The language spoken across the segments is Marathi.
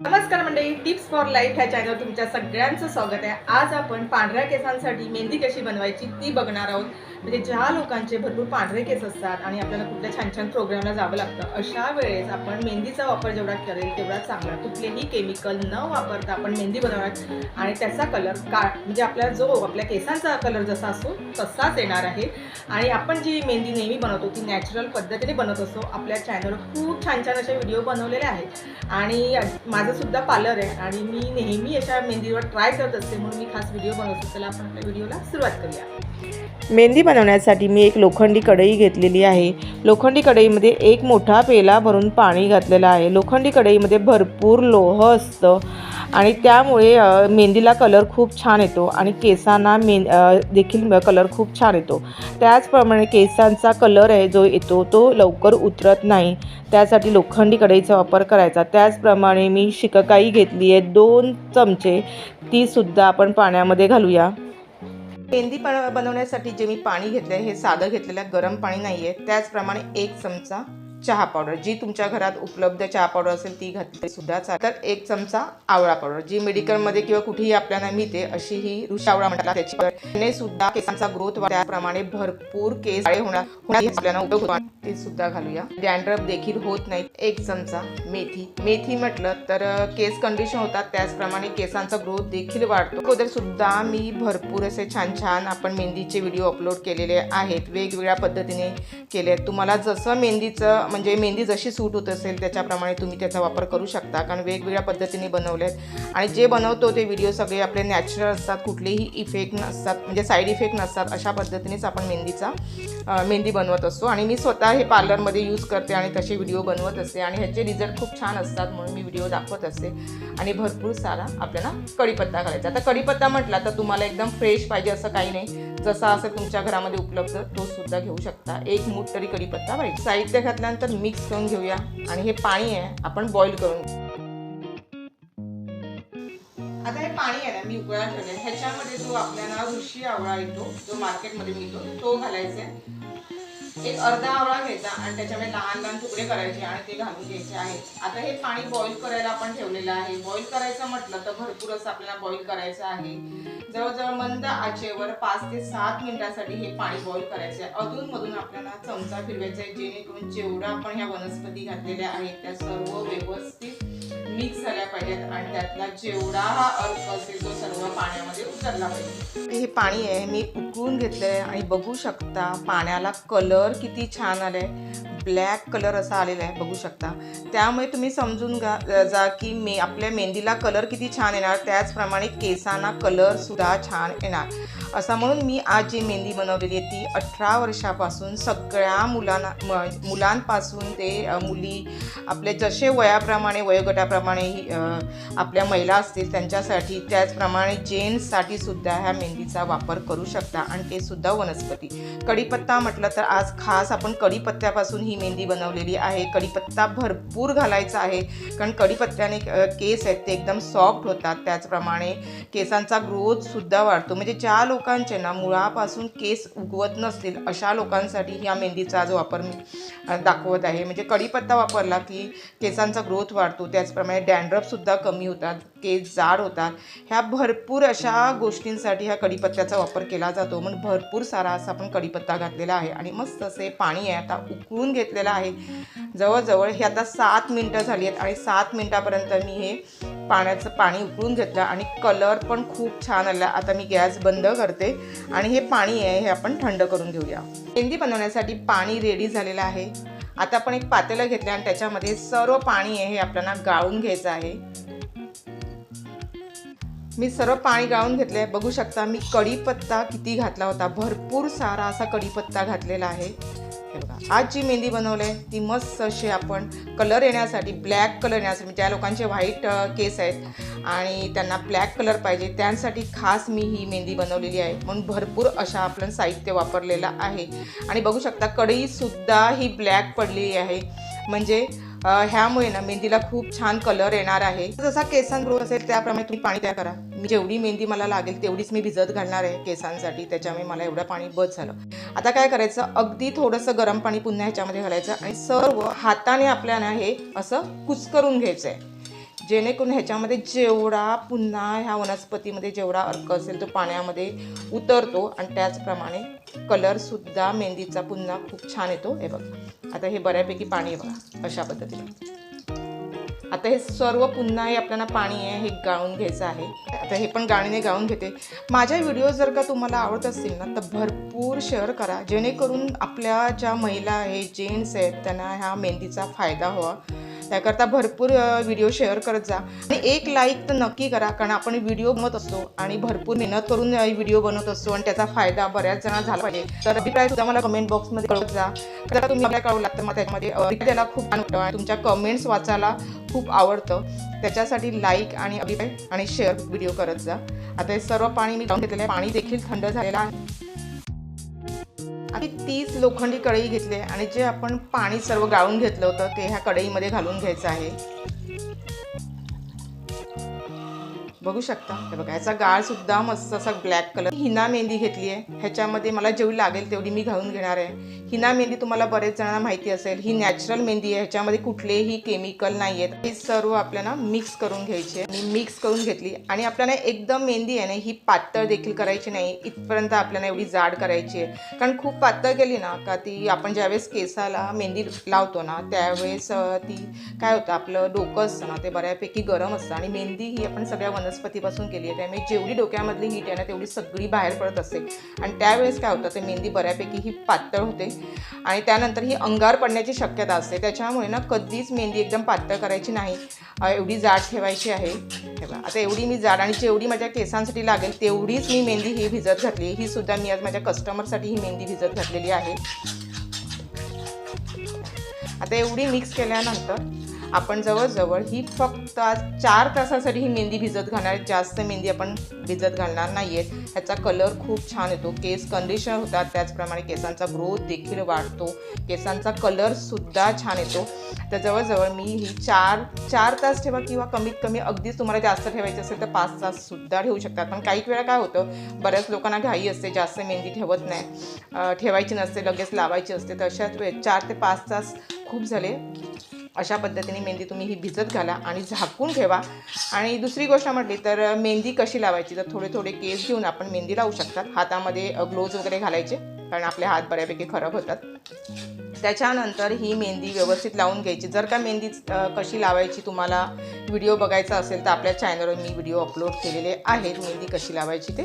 नमस्कार मंडळी टिप्स फॉर लाईफ ह्या चॅनल तुमच्या सगळ्यांचं स्वागत आहे. आज आपण पांढऱ्या केसांसाठी मेहंदी कशी बनवायची ती बघणार आहोत. म्हणजे ज्या लोकांचे भरपूर पांढरे केस असतात आणि आपल्याला कुठल्या छान छान प्रोग्रामला जावं लागतं अशा वेळेस आपण मेहंदीचा वापर जेवढा करेल तेवढा चांगला. कुठलेही केमिकल न वापरता आपण मेहंदी बनवणार. आणि त्याचा कलर का म्हणजे आपला जो आपल्या केसांचा कलर जसा असतो तसाच येणार आहे. आणि आपण जी मेहंदी नेहमी बनवतो ती नॅचरल पद्धतीने बनवत असतो. आपल्या चॅनलवर खूप छान छान असे व्हिडिओ बनवलेले आहेत. आणि माझा सुद्धा पार्लर आहे आणि मी नेहमी अशा मेहंदीवर ट्राय करत असते म्हणून मी खास व्हिडिओ बनवतो. चला आपण आपल्या व्हिडिओला सुरुवात करूया. मेहंदी बनवण्यासाठी मी एक लोखंडी कढई घेतलेली आहे. लोखंडी कढईमध्ये एक मोठा पेला भरून पाणी घातलेलं आहे. लोखंडी कढईमध्ये भरपूर लोह असतं. आणि त्यामुळे मेहंदीला कलर खूप छान येतो आणि केसांना मे देखील कलर खूप छान येतो. त्याचप्रमाणे केसांचा कलर आहे जो येतो तो लवकर उतरत नाही. त्यासाठी लोखंडी कढईचा वापर करायचा. त्याचप्रमाणे मी शिककाई घेतली आहे दोन चमचे. तीसुद्धा आपण पाण्यामध्ये घालूया. मेहंदी पण बनवण्यासाठी जे मी पाणी घेतलं आहे हे साधं घेतलेलं गरम पाणी नाही आहे त्याचप्रमाणे एक चमचा चहा पावडर. जी तुमच्या घरात उपलब्ध चहा पावडर असेल ती घातली सुद्धा चालेल. तर एक चमचा आवळा पावडर. जी मेडिकलमध्ये किंवा कुठेही आपल्याला मिळते अशी ही ऋषी आवळा म्हणतात त्याची. सुद्धा केसांचा ग्रोथ वाढल्याप्रमाणे भरपूर केस होणार आपल्याला उपयोग होतो. ते सुद्धा घालूया. डॅन्ड्रफ देखील होत नाही. एक चमचा मेथी. मेथी म्हटलं तर केस कंडिशन होतात. त्याचप्रमाणे केसांचा ग्रोथ देखील वाढतो. अगोदर सुद्धा मी भरपूर असे छान छान आपण मेहंदीचे व्हिडिओ अपलोड केलेले आहेत. वेगवेगळ्या पद्धतीने केले आहेत. तुम्हाला जसं मेहंदीचं म्हणजे मेहंदी जशी सूट होत असेल त्याच्याप्रमाणे तुम्ही त्याचा वापर करू शकता. कारण वेगवेगळ्या पद्धतीने बनवले आहेत आणि जे बनवतो ते व्हिडिओ सगळे आपले नॅचरल असतात. कुठलेही इफेक्ट नसतात. म्हणजे साईड इफेक्ट नसतात. अशा पद्धतीनेच आपण मेहंदीचा मेहंदी बनवत असतो. आणि मी स्वतः हे पार्लरमध्ये यूज करते आणि तसे व्हिडिओ बनवत असते आणि ह्याचे रिझल्ट खूप छान असतात म्हणून मी व्हिडिओ दाखवत असते. आणि भरपूर सारा आपल्याला कढीपत्ता घालायचा. आता कढीपत्ता म्हटला तर तुम्हाला एकदम फ्रेश पाहिजे असं काही नाही. जसा असं तुमच्या घरामध्ये उपलब्ध तो सुद्धा घेऊ शकता. एक मूठ तरी कढीपत्ता पाहिजे साहित्य घातल्यानंतर मिक्स करून घेऊया. आणि हे पाणी आहे आपण बॉईल करून आता हे पाणी आहे ना मी उकळा ठेवले ह्याच्यामध्ये जो आपल्याला ऋषी आवळा येतो जो मार्केटमध्ये मिळतो तो घालायचा आहे. एक अर्धा आवळा घ्यायचा आणि त्याच्यामध्ये लहान लहान तुकडे करायचे आणि ते घालून घ्यायचे आहेत आता हे पाणी बॉईल करायला आपण ठेवलेलं आहे. बॉईल करायचं म्हटलं तर भरपूर असं आपल्याला बॉईल करायचं आहे. जवळजवळ मंद आचेवर पाच ते सात मिनिटासाठी हे पाणी बॉईल करायचं आहे. अधूनमधून आपल्याला चमचा फिरवायचा आहे जेणेकरून जेवढं आपण ह्या वनस्पती घातलेल्या आहेत त्या सर्व व्यवस्थित मिक्स झाल्या पाहिजेत आणि त्यातला जेवढा हा अर्क असेल तो सर्व पाण्यामध्ये उतरला पाहिजे. हे पाणी आहे मी उकळून घेतलंय आणि बघू शकता पाण्याला कलर किती छान आले ब्लॅक कलर असा आलेला आहे बघू शकता. त्यामुळे तुम्ही समजून घा जा की मे आपल्या मेहंदीला कलर किती छान येणार त्याचप्रमाणे केसांना कलरसुद्धा छान येणार. असा म्हणून मी आज जी मेहंदी बनवलेली आहे ती अठरा वर्षापासून सगळ्या मुलांना म- मुलांपासून ते मुली आपले जसे वयाप्रमाणे वयोगटाप्रमाणे ही, आपल्या महिला असतील त्यांच्यासाठी त्याचप्रमाणे जेन्ट्ससाठी सुद्धा ह्या मेहंदीचा वापर करू शकता. आणि ते सुद्धा वनस्पती. कढीपत्ता म्हटलं तर आज खास आपण कढीपत्त्यापासून ही मेहंदी बनवलेली आहे कढीपत्ता भरपूर घालायचा आहे. कारण कढीपत्त्याने केस आहेत ते एकदम सॉफ्ट होतात. त्याचप्रमाणे केसांचा ग्रोथसुद्धा वाढतो. म्हणजे ज्या लोकांचे ना मुळापासून केस उगवत नसतील अशा लोकांसाठी ह्या मेहंदीचा जो वापर मी दाखवत आहे. म्हणजे कढीपत्ता वापरला की केसांचा ग्रोथ वाढतो. त्याचप्रमाणे डॅन्ड्रफसुद्धा कमी होतात केस जाड होतात. ह्या भरपूर अशा गोष्टींसाठी ह्या कढीपत्त्याचा वापर केला जातो. म्हणून भरपूर सारा असा आपण कढीपत्ता घातलेला आहे. आणि मस्त असे पाणी आहे. आता उकळून घेत घेतलेलं आहे. जवळजवळ हे आता सात मिनटं झाली आहेत आणि सात मिनटापर्यंत मी हे पाण्याचं पाणी उकळून घेतलं आणि कलर पण खूप छान आला. आता मी गॅस बंद करते आणि हे पाणी आहे हे आपण थंड करून घेऊया. मेहंदी बनवण्यासाठी पाणी रेडी झालेलं आहे. आता आपण एक पातेलं घेतलं आणि त्याच्यामध्ये सर्व पाणी आहे हे आपल्याला गाळून घ्यायचं आहे. मी सर्व पाणी गाळून घेतलं आहे बघू शकता मी कढीपत्ता किती घातला होता. भरपूर सारा असा कढीपत्ता घातलेला आहे. बघा आज जी मेहंदी बनवली आहे ती मस्त अशी आपण कलर येण्यासाठी ब्लॅक कलर येण्यासाठी म्हणजे त्या लोकांचे व्हाईट केस आहेत आणि त्यांना ब्लॅक कलर पाहिजे त्यांसाठी खास मी ही मेहंदी बनवलेली आहे. म्हणून भरपूर अशा आपण साहित्य वापरलेलं आहे. आणि बघू शकता कढईसुद्धा ही ब्लॅक पडलेली आहे. म्हणजे ह्यामुळे ना मेहंदीला खूप छान कलर येणार आहे. जसा केसां ग्रो असेल त्याप्रमाणे तुम्ही पाणी तयार करा. मी जेवढी मेहंदी मला लागेल तेवढीच मी भिजत घालणार आहे केसांसाठी. त्याच्यामुळे मला एवढं पाणी बस झालं. आता काय करायचं? अगदी थोडंसं गरम पाणी पुन्हा ह्याच्यामध्ये घालायचं आणि सर्व हाताने आपल्याला हे असं कुचकरून घ्यायचं आहे जेणेकरून ह्याच्यामध्ये जेवढा पुन्हा ह्या वनस्पतीमध्ये जेवढा अर्क असेल तो पाण्यामध्ये उतरतो. आणि त्याचप्रमाणे कलरसुद्धा मेहंदीचा पुन्हा खूप छान येतो. हे बघा. आता हे बऱ्यापैकी पाणी आहे बघा अशा पद्धतीने. आता हे सर्व पुन्हा हे आपल्याला पाणी आहे हे गाळून घ्यायचं आहे. आता हे पण गाणीने गाळून घेते. माझ्या व्हिडिओ जर का तुम्हाला आवडत असतील ना तर भरपूर शेअर करा. जेणेकरून आपल्या ज्या महिला आहेत जेंट्स आहेत त्यांना ह्या मेहंदीचा फायदा व्हावा. त्याकरता भरपूर व्हिडिओ शेअर करत जा. आणि एक लाईक तर नक्की करा कारण आपण व्हिडिओ बनवत असतो आणि भरपूर मेहनत करून व्हिडिओ बनवत असतो आणि त्याचा फायदा बऱ्याच जणांना झाला पाहिजे. तर अभिप्राय सुद्धा मला कमेंट बॉक्समध्ये कळत जा. तर तुम्ही मला कळवला तर मग त्याच्यामध्ये त्याला खूप छान वाटतं. आणि तुमच्या कमेंट्स वाचायला खूप आवडतं. त्याच्यासाठी लाईक आणि अभिप्राय आणि शेअर व्हिडिओ करत जा. आता हे सर्व पाणी मी लावून घेतलेलं आहे. पाणी देखील थंड झालेलं आहे. आणि तीच लोखंडी कढई घेतली आहे आणि जे आपण पाणी सर्व गाळून घेतलं होतं ते ह्या कढईमध्ये घालून घ्यायचं आहे. बघू शकता. हे बघा याचा गाळ सुद्धा मस्त असा ब्लॅक कलर हिना मेहंदी घेतली आहे ह्याच्यामध्ये मला जेवढी लागेल तेवढी मी घालून घेणार आहे. हिना मेहंदी तुम्हाला बरेच जणांना माहिती असेल ही नॅचरल मेहंदी आहे. ह्याच्यामध्ये कुठलेही केमिकल नाही आहेत हे सर्व आपल्याला मिक्स करून घ्यायचे. मी मिक्स करून घेतली. आणि आपल्याला एकदम मेहंदी आहे ना ही पातळ देखील करायची नाही. इथपर्यंत आपल्याला एवढी जाड करायची आहे. कारण खूप पातळ केली ना का ती आपण ज्यावेळेस केसाला मेहंदी लावतो ना त्यावेळेस ती काय होतं आपलं डोकं असतं ना ते बऱ्यापैकी गरम असतं. आणि मेहंदी ही आपण सगळ्या वनस्पतीपासून केली आहे. त्यामुळे जेवढी डोक्यामधली हीट आहे ना तेवढी सगळी बाहेर पडत असते. आणि त्यावेळेस काय होतं ते मेहंदी बऱ्यापैकी ही पातळ होते. आणि त्यानंतर ही अंगार पडण्याची शक्यता असते. त्याच्यामुळे ना कधीच मेहंदी एकदम पातळ करायची नाही. एवढी जाड ठेवायची आहे. हे आता एवढी मी जाड आणि जेवढी माझ्या केसांसाठी लागेल तेवढीच मी मेहंदी ही भिजत घातली ही सुद्धा मी आज माझ्या कस्टमरसाठी ही मेहंदी भिजत घातलेली आहे. आता एवढी मिक्स केल्यानंतर आपण जवळजवळ ही फक्त आज चार तासासाठी ही मेहंदी भिजत घालणार जास्त मेहंदी आपण भिजत घालणार नाही आहेत ह्याचा कलर खूप छान येतो. केस कंडिशनर होतात त्याचप्रमाणे केसांचा ग्रोथ देखील वाढतो. केसांचा कलरसुद्धा छान येतो. तर जवळजवळ मी ही चार चार तास ठेवा किंवा कमीत कमी अगदीच तुम्हाला जास्त ठेवायची असेल तर पाच ताससुद्धा ठेवू शकतात पण काही वेळा काय होतं बऱ्याच लोकांना घाई असते जास्त मेहंदी ठेवत नाही. ठेवायची नसते लगेच लावायची असते. तर अशाच वेळेस चार ते पाच तास खूप झाले. अशा पद्धतीने मेहंदी तुम्ही ही भिजत घाला आणि झाकून ठेवा. आणि दुसरी गोष्ट म्हटली तर मेहंदी कशी लावायची? तर थोडे थोडे केस घेऊन आपण मेहंदी लावू शकतात. हातामध्ये ग्लोव्ज वगैरे घालायचे कारण आपले हात बऱ्यापैकी खराब होतात. त्याच्यानंतर ही मेहंदी व्यवस्थित लावून घ्यायची. जर का मेहंदी कशी लावायची तुम्हाला व्हिडिओ बघायचा असेल तर आपल्या चॅनलवर मी व्हिडिओ अपलोड केलेले आहेत मेहंदी कशी लावायची ते.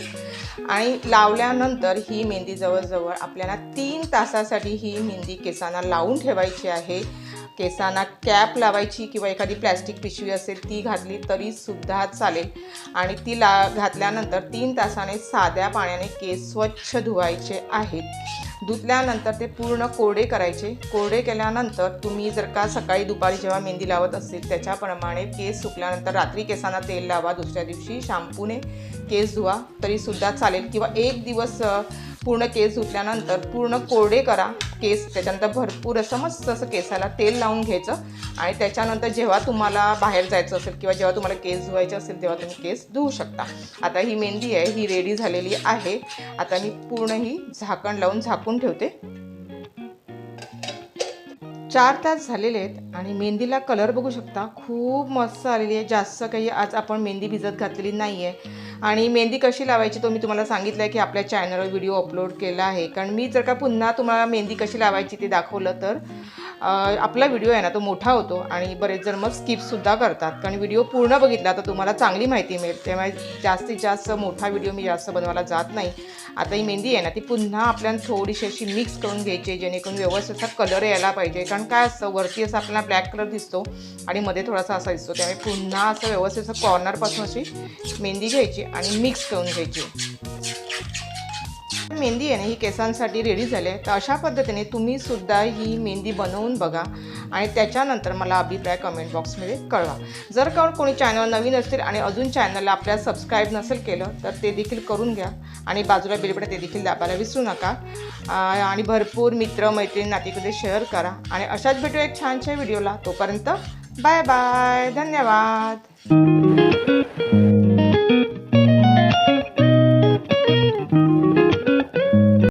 आणि लावल्यानंतर ही मेहंदी जवळजवळ आपल्याला तीन तासासाठी ही मेहंदी केसांना लावून ठेवायची आहे. केसांना कॅप लावायची किंवा एखादी प्लॅस्टिक पिशवी असेल ती घातली तरी सुद्धा चालेल. आणि ती ला घातल्यानंतर तीन तासाने साध्या पाण्याने केस स्वच्छ धुवायचे आहेत. धुतल्यानंतर ते पूर्ण कोरडे करायचे. कोरडे केल्यानंतर तुम्ही जर का सकाळी दुपारी जेव्हा मेहंदी लावत असेल त्याच्याप्रमाणे केस सुकल्यानंतर रात्री केसांना तेल लावा दुसऱ्या दिवशी शॅम्पूने केस धुवा तरीसुद्धा चालेल. किंवा एक दिवस पूर्ण केस धुतल्यानंतर पूर्ण कोरडे करा. केस त्याच्यानंतर भरपूर असं मस्त असं केसाला तेल लावून घ्यायचं. आणि त्याच्यानंतर जेव्हा तुम्हाला बाहेर जायचं असेल किंवा जेव्हा तुम्हाला केस धुवायचे असेल तेव्हा तुम्ही केस धुवू शकता. आता ही मेहंदी आहे ही रेडी झालेली आहे. आता मी पूर्ण ही झाकण लावून झाकून ठेवते. चार तास झालेले आहेत आणि मेहंदीला कलर बघू शकता. खूप मस्त आलेली आहे. जास्त काही आज आपण मेहंदी भिजत घातलेली नाही आहे आणि मेहंदी कशी लावायची तो मी तुम्हाला सांगितलं आहे की आपल्या चॅनलवर व्हिडिओ अपलोड केला आहे. कारण मी जर का पुन्हा तुम्हाला मेहंदी कशी लावायची ते दाखवलं तर आपला व्हिडिओ आहे ना तो मोठा होतो आणि बरेच जण मग स्किपसुद्धा करतात. कारण व्हिडिओ पूर्ण बघितला तर तुम्हाला चांगली माहिती मिळेल. त्यामुळे जास्तीत जास्त मोठा व्हिडिओ मी जास्त बनवायला जात नाही. आता ही मेहंदी आहे ना ती पुन्हा आपल्याला थोडीशी अशी मिक्स करून घ्यायची जेणेकरून व्यवस्थित असा कलर यायला पाहिजे. कारण काय असतं वरती असं आपल्याला ब्लॅक कलर दिसतो आणि मध्ये थोडासा असा दिसतो. त्यामुळे पुन्हा असं व्यवस्थित असं कॉर्नरपासून अशी मेहंदी घ्यायची आणि मिक्स करून घ्यायची. मेहंदी आहे ना ही केसांसाठी रेडी झाली आहे. तर अशा पद्धतीने तुम्ही सुद्धा ही मेहंदी बनवून बघा. आणि त्याच्यानंतर मला अभिप्राय कमेंट बॉक्समध्ये कळवा. जर का कोणी चॅनल नवीन असतील आणि अजून चॅनलला आपल्या सबस्क्राईब नसेल केलं तर ते देखील करून घ्या. आणि बाजूला बिलबडे ते देखील दाबायला विसरू नका. आणि भरपूर मित्र मैत्रीण नातीकडे शेअर करा. आणि अशाच भेटू एक छानशा व्हिडिओला तोपर्यंत बाय बाय धन्यवाद.